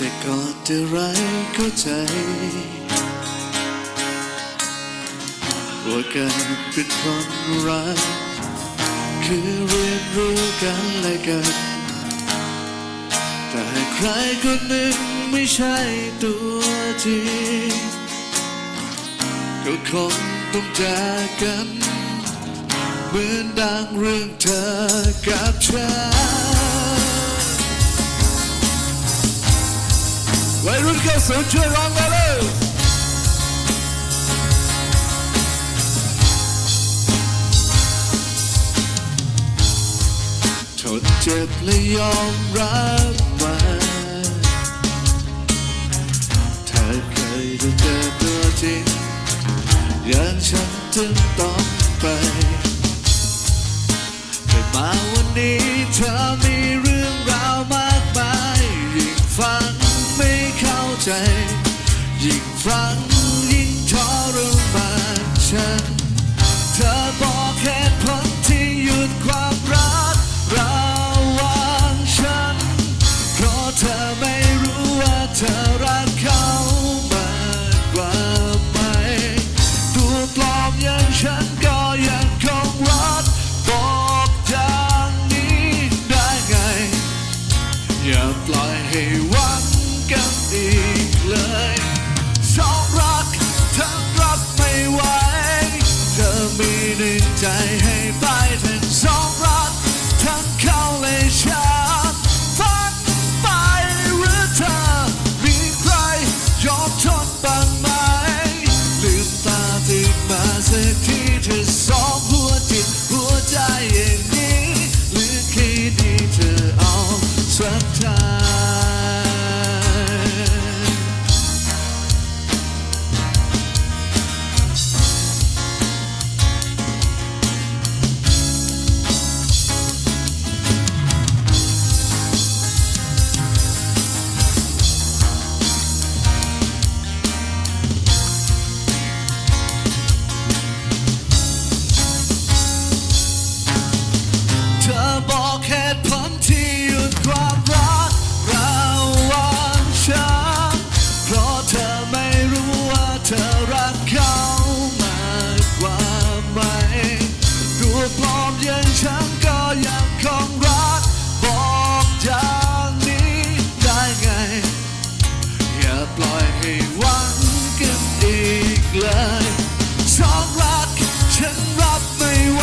แต่ก่อนจะไรเข้าใจ ว่าการเป็นคนรักคือเรียนรู้กันและกัน แต่ใครคนหนึ่งไม่ใช่ตัวจริงก็คงต้องจากกัน เหมือนดังเรื่องเธอกับฉัน วัยรุ่นเข้าสู่ช่วยร้องมาเลยทนเจ็บและยอมรับมันถ้าใครได้เจอตัวจริงอย่างฉันจึงต้องไปแต่มาวันนี้เธอมีเรื่องราวมากมายยิ่งฟัง ไม่เข้าใจ ยิ่งฟังยิ่งทรมานฉัน เธอบอก บ้างไหมลืมตาตื่นมาสักทีเธอซ้อมหัวจิตหัวใจอย่างนี้หรือแค่ดีเธอเอาสักทาง เธอรักเขามากกว่าไหมตัวปลอมย่างฉันก็ยังคงรัก บอกอย่างนี้ได้ไง อย่าปล่อยให้หวังกันอีกเลยสองรักฉันรับไม่ไหว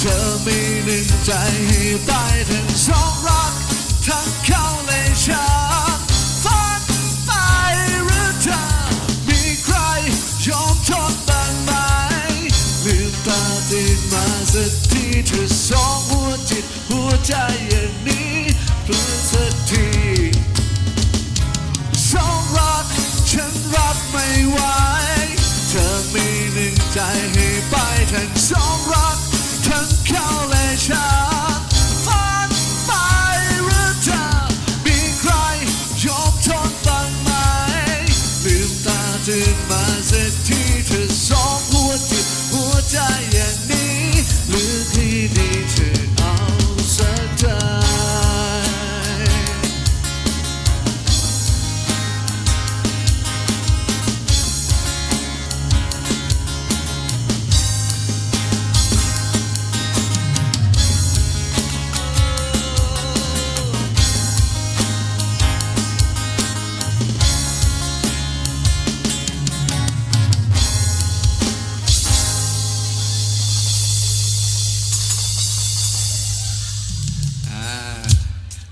เธอมีหนึ่งใจให้ตายทั้งสองรักทั้ง สักทีเธอสองหัวจิตหัวใจอย่างนี้เพื่อสักทีสองรักฉันรับไม่ไหวเธอมีหนึ่งใจให้ไปทั้งสองรัก ที่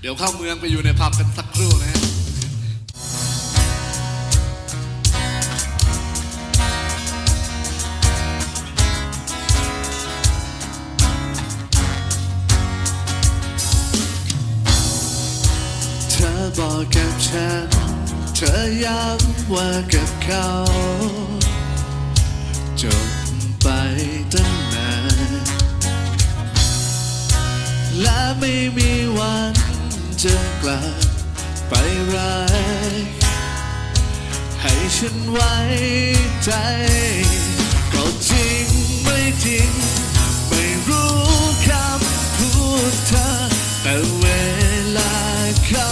ดี๋ยวเข้าเมืองไปอยู่ในผับกันสักครู่นะฮะบอกกับฉัน เธอย้ำว่ากับเขาจบไปตั้งนานและไม่มีวัน จะกลับไปรักให้ฉันไว้ใจก็จริงไม่จริง ไม่รู้คำพูดเธอ แต่เวลาเขา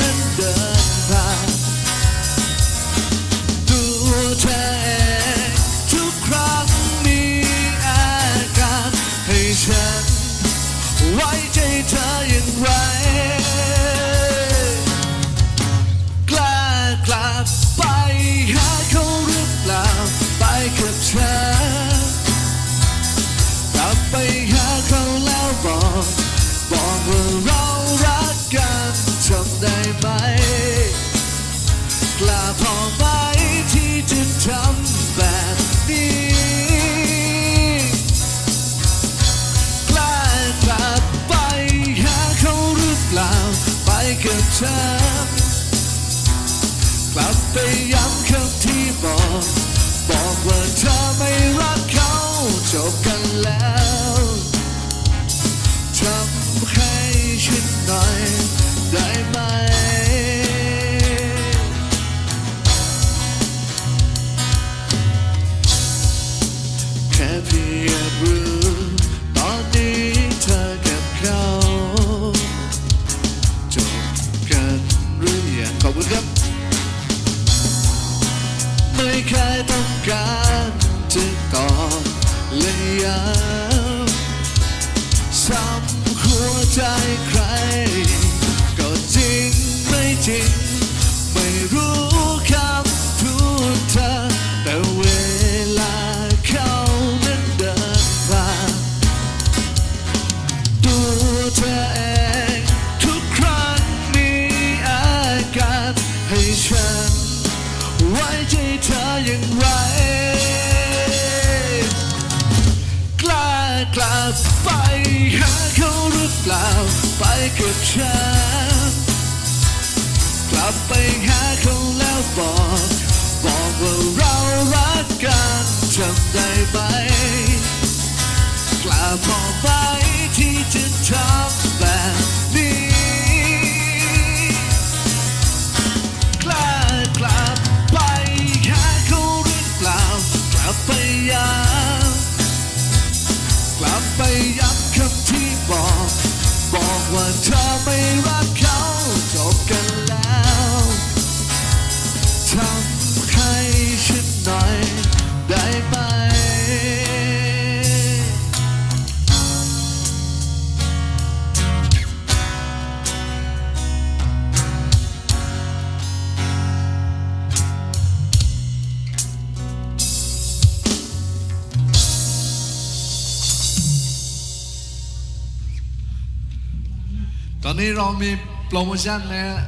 นั้นเดินผ่านตัวเธอเองทุกครั้งมีอาการให้ฉันไว้ใจเธออย่างไร บอกว่าเรารักกันทำได้ไหม กล้าพอไหมที่จะทำแบบนี้กล้ากลับไปหาเขาหรือเปล่า ไปกับฉันกลับไปย้ำคำที่บอก บอกว่าเธอไม่รักเขาจบกันแล้ว ยับคุณครับ ไม่เคยต้องการจะตอบแลยยาวซ้ำหัวใจใคร ก็จริงไม่จริง เปล่าไปกับฉันกลับไปหาเขาแล้วบอก บอกว่าเรารักกันจำได้ไหมกล้าพอไหมที่จะทำแบบนี้กล้ากลับไปหาเขาหรือเปล่ากลับไปย้ำกลับไปย้ำ นี้เรามีโปรโมชั่นนะฮะ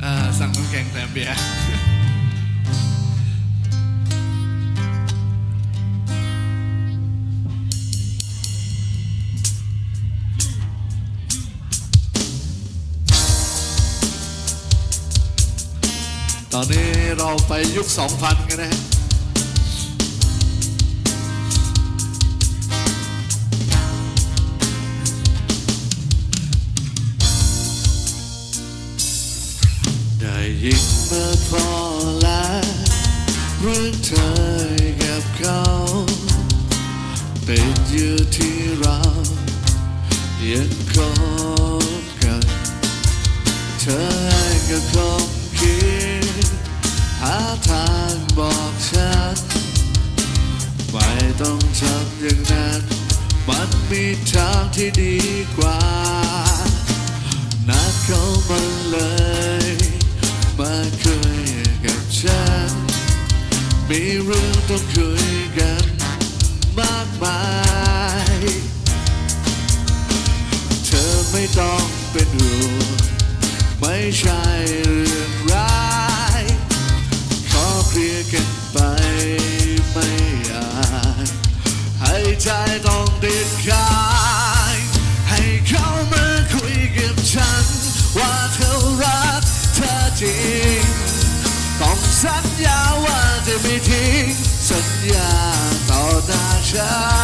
เอ่อสั่งน้ำแข็งแถมเบียร์ตอนนี้เราไปยุค 2000 กันนะฮะ มันมีทางที่ดีกว่า นัดเขามาเลย มาคุยกับฉัน มีเรื่องต้องคุยกันมากมาย เธอไม่ต้องเป็นห่วงไม่ใช่เรื่องร้าย ขอเคลียร์กันไปไม่อยากให้ใจต้อง สัญ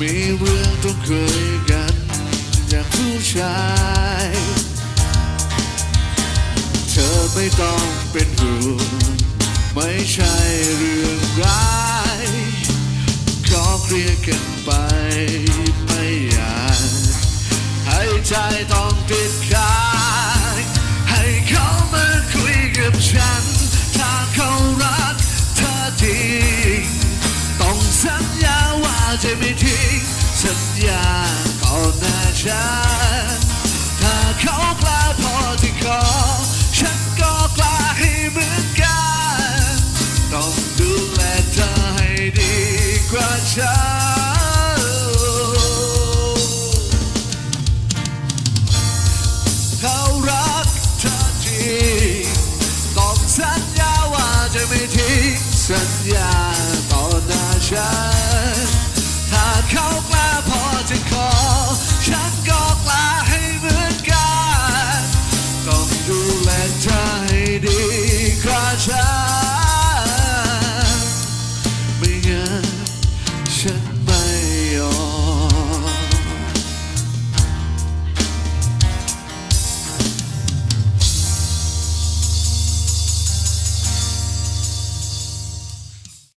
มีเรื่องต้องคุยกัน อย่างผู้ชาย เธอไม่ต้องเป็นห่วงไม่ใช่เรื่องร้ายขอเคลียร์กันไปไม่อยากให้ใจต้องติดค้า